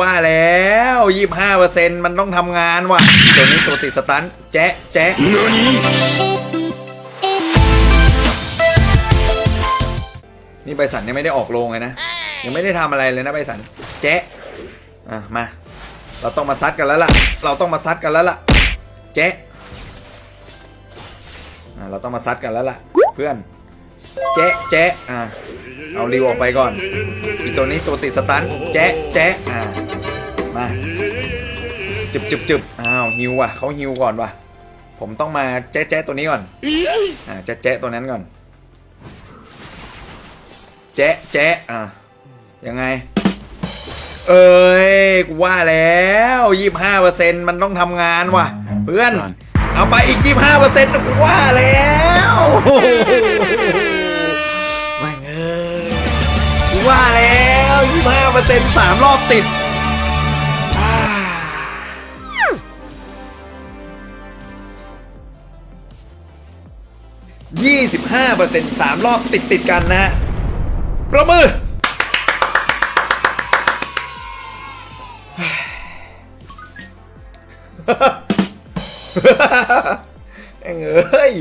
ว่าแล้วยี่ห้าเปอร์เซ็นต์มันต้องทำงานว่ะ ตัวนี้ตัวติดสตันแจ๊ะแจ๊ะนี่ใบสันยังไม่ได้ออกโรงเลยนะ ยังไม่ได้ทำอะไรเลยนะใบสัน แจ๊ะ อะ มา เราต้องมาซัดกันแล้วล่ะ เราต้องมาซัดกันแล้วล่ะ แจ๊ะ อะเราต้องมาซัดกันแล้วล่ะ เพื่อน แจ๊ะแจ๊ะอะเอาริวออกไปก่อน อีตัวนี้ตัวติดสตัน แจ๊ะแจ๊ะอ่าาจึบจึบจึบอ้าวฮิวว่ะเขาฮิวก่อนว่ะ ผมต้องมาแจ๊ะแจ๊ะตัวนี้ก่อน อ่าแจ๊ะแจ๊ะตัวนั้นก่อน แจ๊ะแจ๊ะอ่ายังไง เอ้ยกูว่าแล้วยี่ห้าเปอร์เซ็นมันต้องทำงานว่ะ เพื่อน เอาไปอีกยี่ห้าเปอร์เซ็นต์กูว่าแล้วไม่งเอ้ยว่าแล้ว25เปอร์เซ็นต์สามรอบติด 25เปอร์เซ็นต์สามรอบติดติดกันนะฮะประมือ เอ้ย